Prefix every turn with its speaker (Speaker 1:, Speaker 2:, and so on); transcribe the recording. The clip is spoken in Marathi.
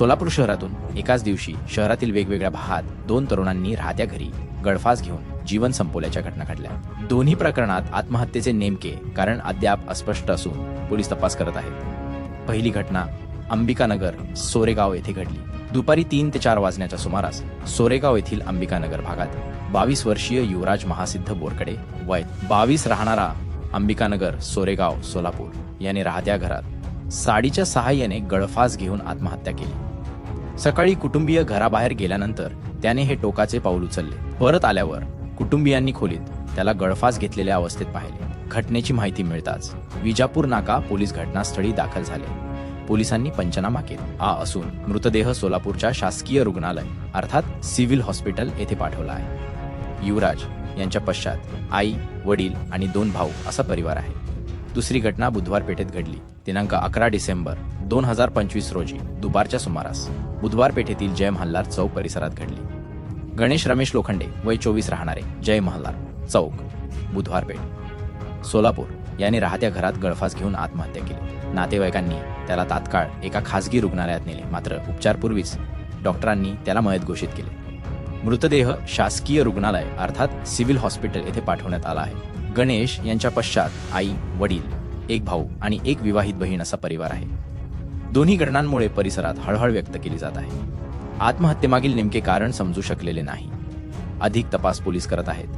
Speaker 1: सोलापूर शहरातून एकाच दिवशी शहरातील वेगवेगळ्या भागात दोन तरुणांनी राहत्या घरी गळफास घेऊन जीवन संपवल्याच्या घटना घडल्या. दोन्ही प्रकरणात आत्महत्येचे नेमके कारण अद्याप अस्पष्ट असून पोलीस तपास करत आहेत. पहिली घटना अंबिकानगर सोरेगाव येथे घडली. दुपारी तीन ते चार वाजण्याच्या सुमारास सोरेगाव येथील अंबिकानगर भागात बावीस वर्षीय युवराज महासिद्ध बोरकडे वय बावीस राहणारा अंबिकानगर सोरेगाव सोलापूर याने राहत्या घरात साडीच्या सहाय्याने गळफास घेऊन आत्महत्या केली. सकाळी कुटुंबीय घराबाहेर गेल्यानंतर त्याने हे टोकाचे पाऊल उचलले. परत आल्यावर कुटुंबियांनी खोलीत त्याला गळफास घेतलेल्या अवस्थेत पाहिले. घटनेची माहिती मिळताच विजापूर नाका पोलीस घटनास्थळी दाखल झाले. पोलिसांनी पंचनामा केला. हा असून मृतदेह सोलापूरच्या शासकीय रुग्णालय अर्थात सिव्हिल हॉस्पिटल येथे पाठवला आहे. युवराज यांच्या पश्चात आई वडील आणि दोन भाऊ असा परिवार आहे. दुसरी घटना बुधवार पेठेत घडली. दिनांक अकरा डिसेंबर दोन हजार पंचवीस रोजी दुपारच्या सुमारास बुधवार पेठेतील जय मल्हार चौक परिसरात घडली. गणेश रमेश लोखंडे वय चोवीस राहणारे जय मल्हार चौक बुधवार पेठ. सोलापूर याने राहत्या घरात गळफास घेऊन आत्महत्या केली. नातेवाईकांनी त्याला तात्काळ एका खासगी रुग्णालयात नेले. मात्र उपचारपूर्वीच डॉक्टरांनी त्याला मयत घोषित केले. मृतदेह शासकीय रुग्णालय अर्थात सिव्हिल हॉस्पिटल येथे पाठवण्यात आला आहे. गणेश यांच्या पश्चात आई वडील एक भाऊ आणि एक विवाहित बहीण असा परिवार आहे. दोन्ही घटनांमुळे परिसरात हळहळ व्यक्त केली जात आहे. आत्महत्येमागील नेमके कारण समजू शकलेले नाही. अधिक तपास पोलीस करत आहेत.